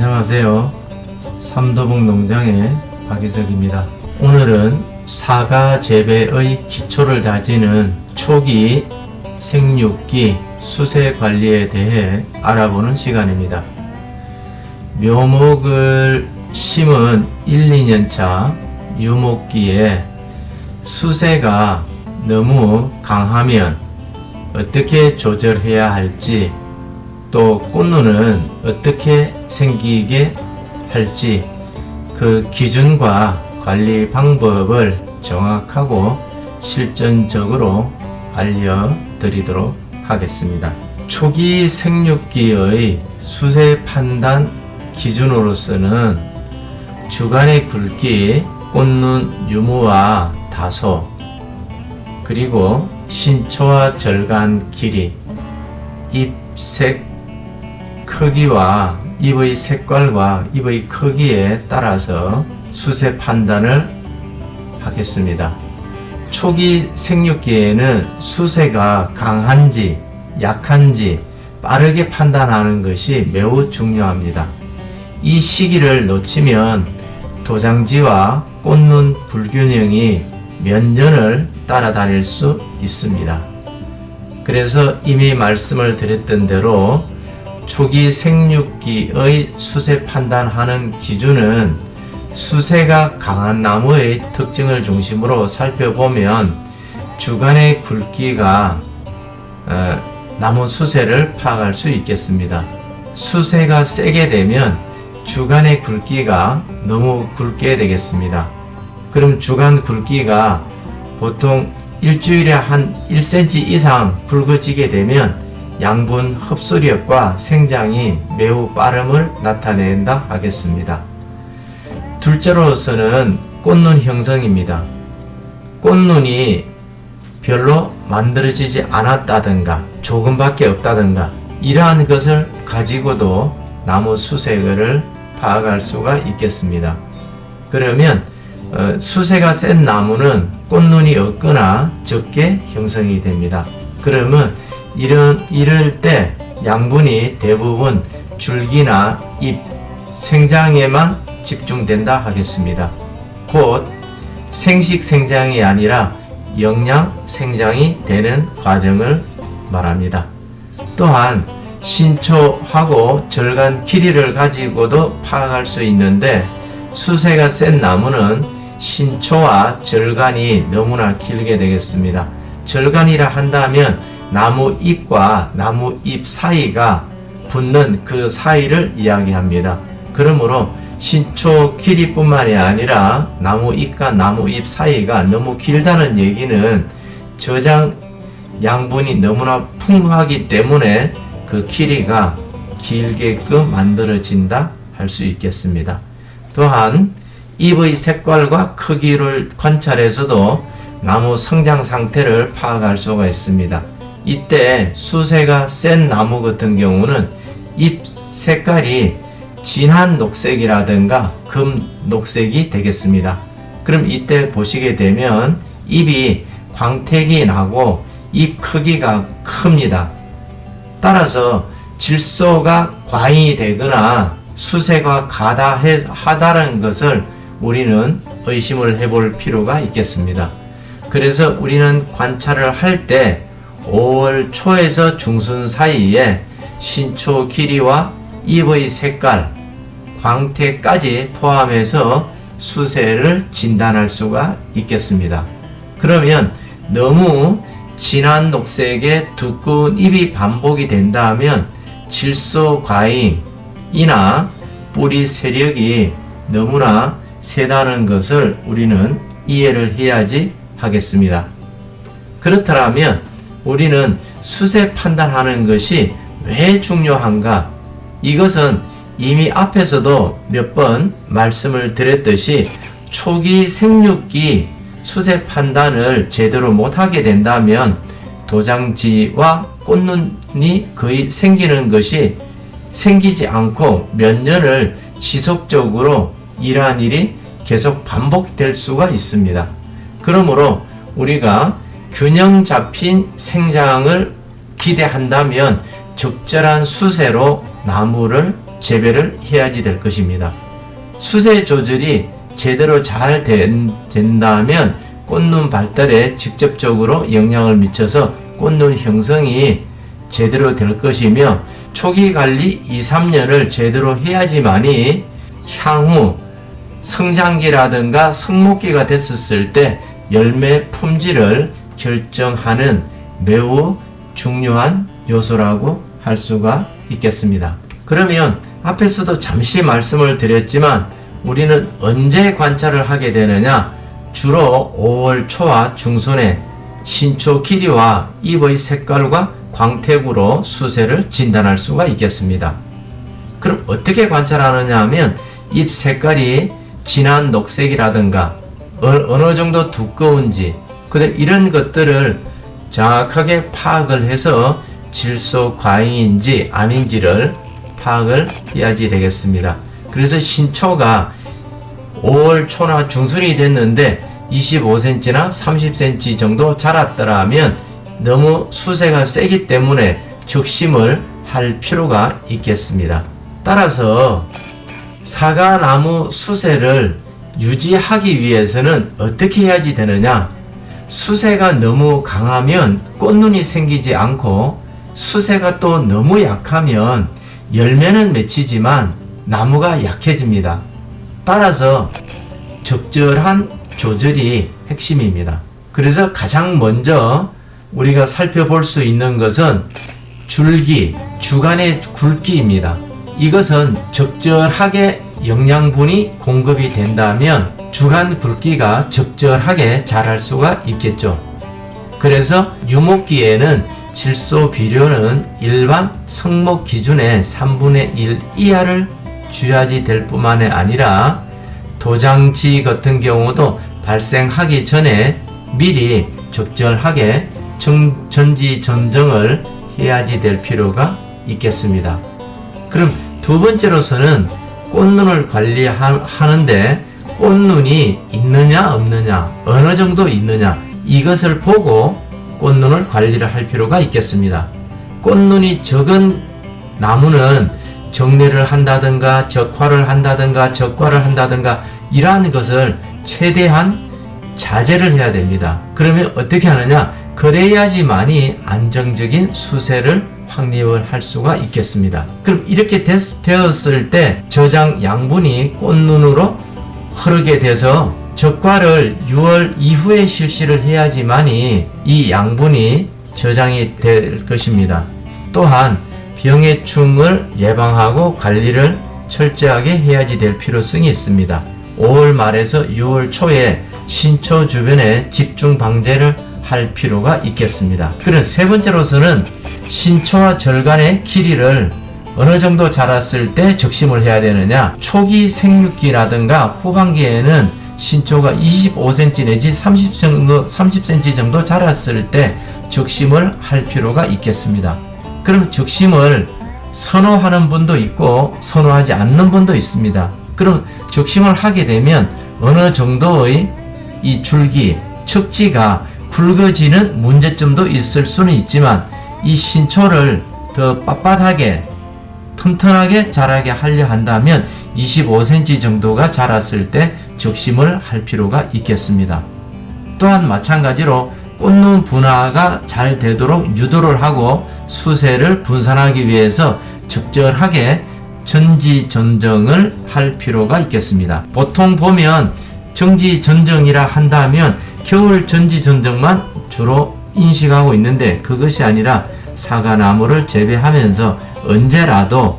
안녕하세요. 삼도봉 농장의 박희석입니다. 오늘은 사과 재배의 기초를 다지는 초기 생육기 수세 관리에 대해 알아보는 시간입니다. 묘목을 심은 1, 2년 차 유목기에 수세가 너무 강하면 어떻게 조절해야 할지 또 꽃눈은 어떻게 생기게 할지 그 기준과 관리 방법을 정확하고 실전적으로 알려드리도록 하겠습니다. 초기 생육기의 수세 판단 기준으로서는 주간의 굵기, 꽃눈 유무와 다소, 그리고 신초와 절간 길이, 잎 색 크기와 잎의 색깔과 잎의 크기에 따라서 수세 판단을 하겠습니다. 초기 생육기에는 수세가 강한지 약한지 빠르게 판단하는 것이 매우 중요합니다. 이 시기를 놓치면 도장지와 꽃눈 불균형이 몇 년을 따라다닐 수 있습니다. 그래서 이미 말씀을 드렸던 대로 초기 생육기의 수세 판단하는 기준은 수세가 강한 나무의 특징을 중심으로 살펴보면 주간의 굵기가 어, 나무 수세를 파악할 수 있겠습니다. 수세가 세게 되면 주간의 굵기가 너무 굵게 되겠습니다. 그럼 주간 굵기가 보통 일주일에 한 1cm 이상 굵어지게 되면 양분 흡수력과 생장이 매우 빠름을 나타낸다 하겠습니다. 둘째로서는 꽃눈 형성입니다. 꽃눈이 별로 만들어지지 않았다든가 조금밖에 없다든가 이러한 것을 가지고도 나무 수색을 파악할 수가 있겠습니다. 그러면 어, 수세가 센 나무는 꽃눈이 없거나 적게 형성이 됩니다. 그러면 이런 이럴 때 양분이 대부분 줄기나 잎 생장에만 집중된다 하겠습니다. 곧 생식 생장이 아니라 영양 생장이 되는 과정을 말합니다. 또한 신초하고 절간 길이를 가지고도 파악할 수 있는데 수세가 센 나무는 신초와 절간이 너무나 길게 되겠습니다. 절간이라 한다면 나무 잎과 나무 잎 사이가 붙는 그 사이를 이야기합니다. 그러므로 신초 길이뿐만이 아니라 나무 잎과 나무 잎 사이가 너무 길다는 얘기는 저장 양분이 너무나 풍부하기 때문에 그 길이가 길게끔 만들어진다 할 수 있겠습니다. 또한 잎의 색깔과 크기를 관찰해서도 나무 성장 상태를 파악할 수가 있습니다. 이때 수세가 센 나무 같은 경우는 잎 색깔이 진한 녹색이라든가 금 녹색이 되겠습니다. 그럼 이때 보시게 되면 잎이 광택이 나고 잎 크기가 큽니다. 따라서 질소가 과잉이 되거나 수세가 가다하다는 것을 우리는 의심을 해볼 필요가 있겠습니다. 그래서 우리는 관찰을 할때 5월 초에서 중순 사이에 신초 길이와 잎의 색깔, 광택까지 포함해서 수세를 진단할 수가 있겠습니다. 그러면 너무 진한 녹색의 두꺼운 잎이 반복이 된다면 질소 과잉이나 뿌리 세력이 너무나 세다는 것을 우리는 이해를 해야지 하겠습니다. 그렇다면 우리는 수세 판단하는 것이 왜 중요한가? 이것은 이미 앞에서도 몇 번 말씀을 드렸듯이 초기 생육기 수세 판단을 제대로 못하게 된다면 도장지와 꽃눈이 거의 생기는 것이 생기지 않고 몇 년을 지속적으로 이러한 일이 계속 반복될 수가 있습니다. 그러므로 우리가 균형 잡힌 생장을 기대한다면 적절한 수세로 나무를 재배를 해야지 될 것입니다. 수세 조절이 제대로 잘 된, 된다면 꽃눈 발달에 직접적으로 영향을 미쳐서 꽃눈 형성이 제대로 될 것이며 초기 관리 2, 3년을 제대로 해야지만이 향후 성장기라든가 성목기가 됐었을 때 열매 품질을 결정하는 매우 중요한 요소라고 할 수가 있겠습니다. 그러면 앞에서도 잠시 말씀을 드렸지만 우리는 언제 관찰을 하게 되느냐? 주로 5월 초와 중순에 신초 길이와 잎의 색깔과 광택으로 수세를 진단할 수가 있겠습니다. 그럼 어떻게 관찰하느냐 하면 잎 색깔이 진한 녹색이라든가 어느 정도 두꺼운지 그다음 이런 것들을 정확하게 파악을 해서 질소 과잉인지 아닌지를 파악을 해야지 되겠습니다. 그래서 신초가 5월 초나 중순이 됐는데 25cm나 30cm 정도 자랐더라면 너무 수세가 세기 때문에 적심을 할 필요가 있겠습니다. 따라서 사과나무 수세를 유지하기 위해서는 어떻게 해야지 되느냐? 수세가 너무 강하면 꽃눈이 생기지 않고 수세가 또 너무 약하면 열매는 맺히지만 나무가 약해집니다. 따라서 적절한 조절이 핵심입니다. 그래서 가장 먼저 우리가 살펴볼 수 있는 것은 줄기, 주간의 굵기입니다. 이것은 적절하게 영양분이 공급이 된다면 주간 굵기가 적절하게 자랄 수가 있겠죠. 그래서 유목기에는 질소 비료는 일반 성목 기준의 3분의 1 이하를 주야지 될 뿐만 아니라 도장지 같은 경우도 발생하기 전에 미리 적절하게 전지 전정을 해야지 될 필요가 있겠습니다. 그럼 두 번째로서는 꽃눈을 관리하는데 꽃눈이 있느냐 없느냐 어느 정도 있느냐 이것을 보고 꽃눈을 관리를 할 필요가 있겠습니다. 꽃눈이 적은 나무는 정례를 한다든가 적화를 한다든가 적과를 한다든가 이러한 것을 최대한 자제를 해야 됩니다. 그러면 어떻게 하느냐? 그래야지만이 안정적인 수세를 확립을 할 수가 있겠습니다. 그럼 이렇게 됐, 되었을 때 저장 양분이 꽃눈으로 흐르게 돼서 적과를 6월 이후에 실시를 해야지만이 이 양분이 저장이 될 것입니다. 또한 병해충을 예방하고 관리를 철저하게 해야지 될 필요성이 있습니다. 5월 말에서 6월 초에 신초 주변에 집중 방제를 할 필요가 있겠습니다. 그런 세 번째로서는 신초와 절간의 길이를 어느 정도 자랐을 때 적심을 해야 되느냐 초기 생육기라든가 후반기에는 신초가 25cm 내지 30 정도, 30cm 정도 자랐을 때 적심을 할 필요가 있겠습니다. 그럼 적심을 선호하는 분도 있고 선호하지 않는 분도 있습니다. 그럼 적심을 하게 되면 어느 정도의 이 줄기, 척지가 굵어지는 문제점도 있을 수는 있지만 이 신초를 더 빳빳하게 튼튼하게 자라게 하려 한다면 25cm 정도가 자랐을 때 적심을 할 필요가 있겠습니다. 또한 마찬가지로 꽃눈 분화가 잘 되도록 유도를 하고 수세를 분산하기 위해서 적절하게 전지 전정을 할 필요가 있겠습니다. 보통 보면 정지 전정이라 한다면 겨울 전지 전정만 주로 인식하고 있는데 그것이 아니라 사과나무를 재배하면서 언제라도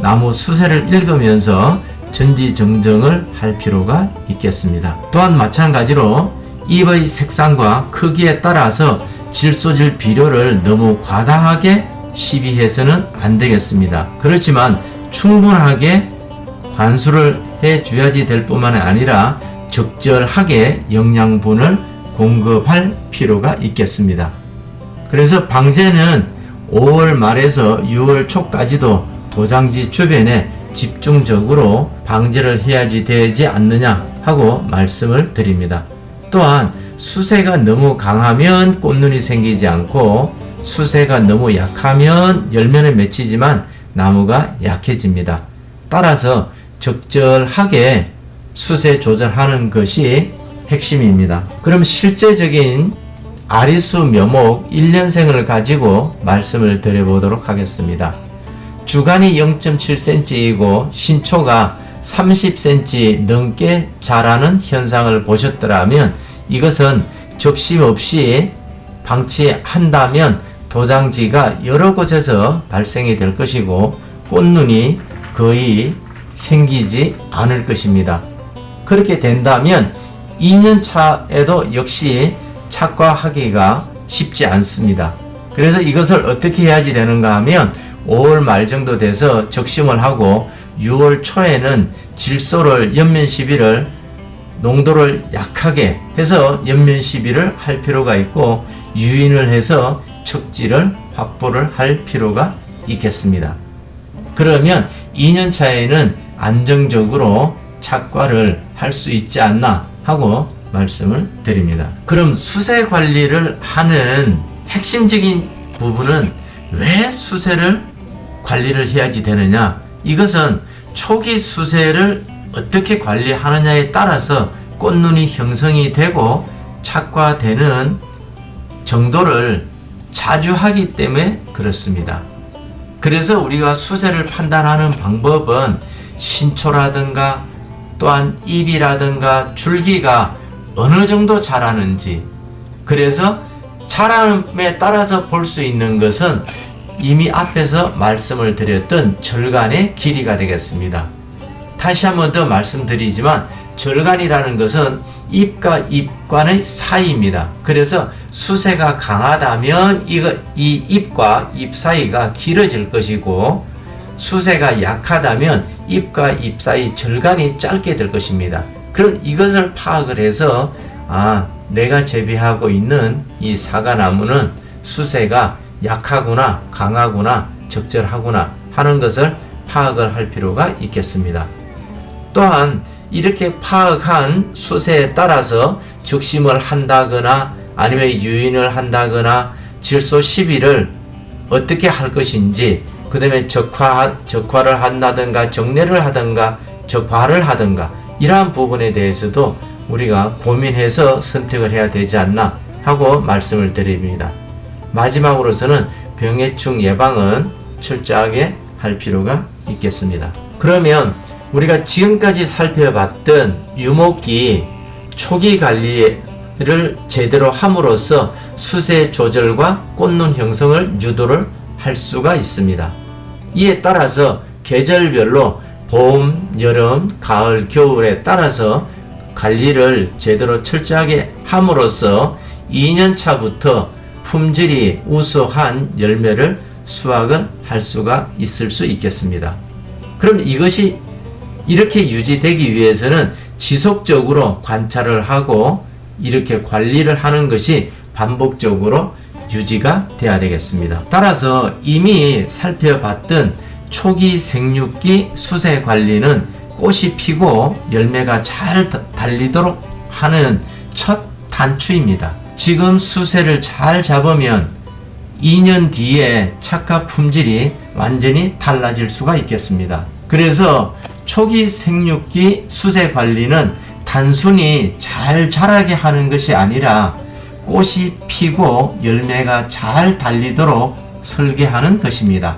나무 수세를 읽으면서 전지 정정을 할 필요가 있겠습니다. 또한 마찬가지로 잎의 색상과 크기에 따라서 질소질 비료를 너무 과다하게 시비해서는 안 되겠습니다. 그렇지만 충분하게 관수를 해 줘야지 될 뿐만 아니라 적절하게 영양분을 공급할 필요가 있겠습니다. 그래서 방제는 5월 말에서 6월 초까지도 도장지 주변에 집중적으로 방제를 해야지 되지 않느냐 하고 말씀을 드립니다. 또한 수세가 너무 강하면 꽃눈이 생기지 않고 수세가 너무 약하면 열매는 맺히지만 나무가 약해집니다. 따라서 적절하게 수세 조절하는 것이 핵심입니다. 그럼 실제적인 아리수 묘목 1년생을 가지고 말씀을 드려보도록 하겠습니다. 주간이 0.7cm이고 신초가 30cm 넘게 자라는 현상을 보셨더라면 이것은 적심 없이 방치한다면 도장지가 여러 곳에서 발생이 될 것이고 꽃눈이 거의 생기지 않을 것입니다. 그렇게 된다면 2년 차에도 역시 착과하기가 쉽지 않습니다. 그래서 이것을 어떻게 해야지 되는가 하면 5월 말 정도 돼서 적심을 하고 6월 초에는 질소를 연면 시비를 농도를 약하게 해서 연면 시비를 할 필요가 있고 유인을 해서 척지를 확보를 할 필요가 있겠습니다. 그러면 2년 차에는 안정적으로 착과를 할 수 있지 않나 하고 말씀을 드립니다. 그럼 수세 관리를 하는 핵심적인 부분은 왜 수세를 관리를 해야지 되느냐? 이것은 초기 수세를 어떻게 관리하느냐에 따라서 꽃눈이 형성이 되고 착과되는 정도를 자주 하기 때문에 그렇습니다. 그래서 우리가 수세를 판단하는 방법은 신초라든가 또한 잎이라든가 줄기가 어느 정도 자라는지 그래서 자람에 따라서 볼 수 있는 것은 이미 앞에서 말씀을 드렸던 절간의 길이가 되겠습니다. 다시 한 번 더 말씀드리지만 절간이라는 것은 잎과 잎과의 사이입니다. 그래서 수세가 강하다면 이거, 이 잎과 잎 사이가 길어질 것이고 수세가 약하다면 잎과 잎 사이 절간이 짧게 될 것입니다. 그럼 이것을 파악을 해서 아 내가 재배하고 있는 이 사과나무는 수세가 약하구나 강하구나 적절하구나 하는 것을 파악을 할 필요가 있겠습니다. 또한 이렇게 파악한 수세에 따라서 적심을 한다거나 아니면 유인을 한다거나 질소 시비를 어떻게 할 것인지 그 다음에 적화, 적화를 한다든가 정례를 하든가 적화를 하든가 이러한 부분에 대해서도 우리가 고민해서 선택을 해야 되지 않나 하고 말씀을 드립니다. 마지막으로서는 병해충 예방은 철저하게 할 필요가 있겠습니다. 그러면 우리가 지금까지 살펴봤던 유목기 초기 관리를 제대로 함으로써 수세 조절과 꽃눈 형성을 유도를 할 수가 있습니다. 이에 따라서 계절별로 봄, 여름, 가을, 겨울에 따라서 관리를 제대로 철저하게 함으로써 2년 차부터 품질이 우수한 열매를 수확을 할 수가 있을 수 있겠습니다. 그럼 이것이 이렇게 유지되기 위해서는 지속적으로 관찰을 하고 이렇게 관리를 하는 것이 반복적으로 유지가 돼야 되겠습니다. 따라서 이미 살펴봤던 초기 생육기 수세 관리는 꽃이 피고 열매가 잘 달리도록 하는 첫 단추입니다. 지금 수세를 잘 잡으면 2년 뒤에 착화 품질이 완전히 달라질 수가 있겠습니다. 그래서 초기 생육기 수세 관리는 단순히 잘 자라게 하는 것이 아니라 꽃이 피고 열매가 잘 달리도록 설계하는 것입니다.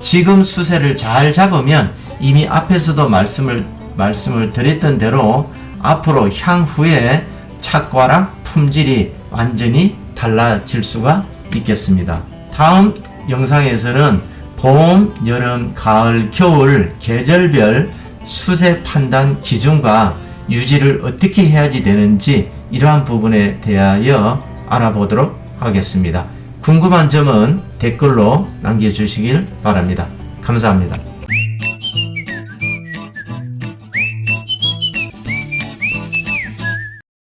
지금 수세를 잘 잡으면 이미 앞에서도 말씀을 말씀을 드렸던 대로 앞으로 향후에 착과랑 품질이 완전히 달라질 수가 있겠습니다. 다음 영상에서는 봄, 여름, 가을, 겨울 계절별 수세 판단 기준과 유지를 어떻게 해야지 되는지 이러한 부분에 대하여 알아보도록 하겠습니다. 궁금한 점은 댓글로 남겨주시길 바랍니다. 감사합니다.